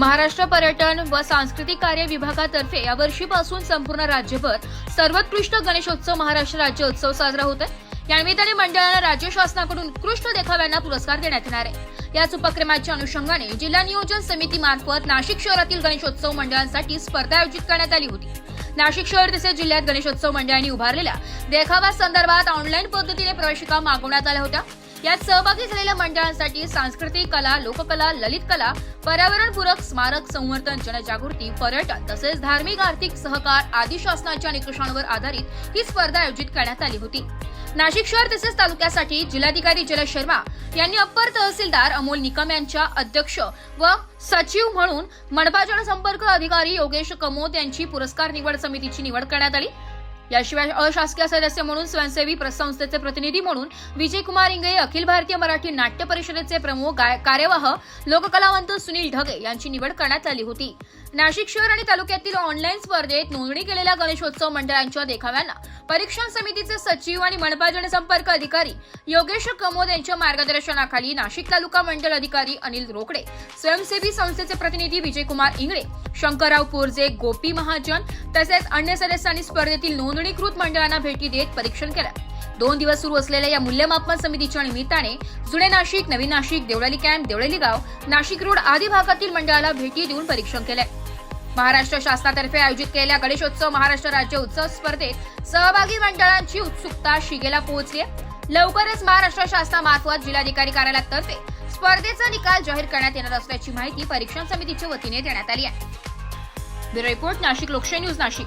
महाराष्ट्र पर्यटन व सांस्कृतिक कार्य विभागातर्फे यावर्षीपासून संपूर्ण राज्यभर सर्वोत्कृष्ट गणेशोत्सव महाराष्ट्र राज्य उत्सव साजरा होत आहे यानिमित्ताने मंडळाला राज्य शासनाकडून उत्कृष्ट देखाव्यांना पुरस्कार देण्यात येणार आहे. याच उपक्रमाच्या अनुषंगाने जिल्हा नियोजन समितीमार्फत नाशिक शहरातील गणेशोत्सव मंडळांसाठी स्पर्धा आयोजित करण्यात आली होती. नाशिक शहर तसेच जिल्ह्यात गणेशोत्सव मंडळांनी उभारलेल्या देखाव्या संदर्भात ऑनलाईन पद्धतीने प्रवेशिका मागवण्यात आल्या होत्या. यात सहभागी झालेल्या मंडळांसाठी सांस्कृतिक कला लोककला ललित कला पर्यावरणपूरक स्मारक संवर्धन जनजागृती पर्यटन तसेच धार्मिक आर्थिक सहकार आदी शासनाच्या निकषांवर आधारित ही स्पर्धा आयोजित करण्यात आली होती. नाशिक शहर तसेच तालुक्यासाठी जिल्हाधिकारी जलज शर्मा यांनी अप्पर तहसीलदार अमोल निकम यांच्या अध्यक्ष व सचिव म्हणून मनपा जनसंपर्क अधिकारी योगेश कमोद यांची पुरस्कार निवड समितीची निवड करण्यात आली. याशिवाय अशासकीय सदस्य म्हणून स्वयंसेवी संस्थेचे प्रतिनिधी म्हणून विजय कुमार इंगळे अखिल भारतीय मराठी नाट्य परिषदेचे प्रमुख गाय- कार्यवाह लोककलावंत सुनील ढगे यांची निवड करण्यात आली होती. नाशिक शहर आणि तालुक्यातील ऑनलाईन स्पर्धेत नोंदणी केलेल्या गणेशोत्सव मंडळांच्या देखाव्यांना परीक्षण समितीचे सचिव आणि मनपा जनसंपर्क अधिकारी योगेश कमोद यांच्या मार्गदर्शनाखाली नाशिक तालुका मंडल अधिकारी अनिल रोकडे स्वयंसेवी संस्थेचे प्रतिनिधी विजयकुमार इंगळे शंकरराव पोरजे गोपी महाजन तसेच अन्य सदस्यांनी स्पर्धेतील नोंदणीकृत मंडळांना भेटी देत परीक्षण केलं. दोन दिवस सुरू असलेल्या या मूल्यमापन समितीच्या निमित्ताने जुने नाशिक नवीन नाशिक देवळाली कॅम्प देवळाली गाव नाशिक रोड आदी भागातील मंडळाला भेटी देऊन परीक्षण केलंय. महाराष्ट्र शासनातर्फे आयोजित केलेल्या गणेशोत्सव महाराष्ट्र राज्य उत्सव स्पर्धेत सहभागी मंडळांची उत्सुकता शिगेला पोहोचली लवकरच महाराष्ट्र शासनामार्फत जिल्हाधिकारी कार्यालयातर्फे स्पर्धेचा निकाल जाहीर करण्यात येणार असल्याची माहिती परीक्षण समितीच्या वतीने देण्यात आली आहे. ब्युरो रिपोर्ट नाशिक लोकशाही न्यूज नाशिक.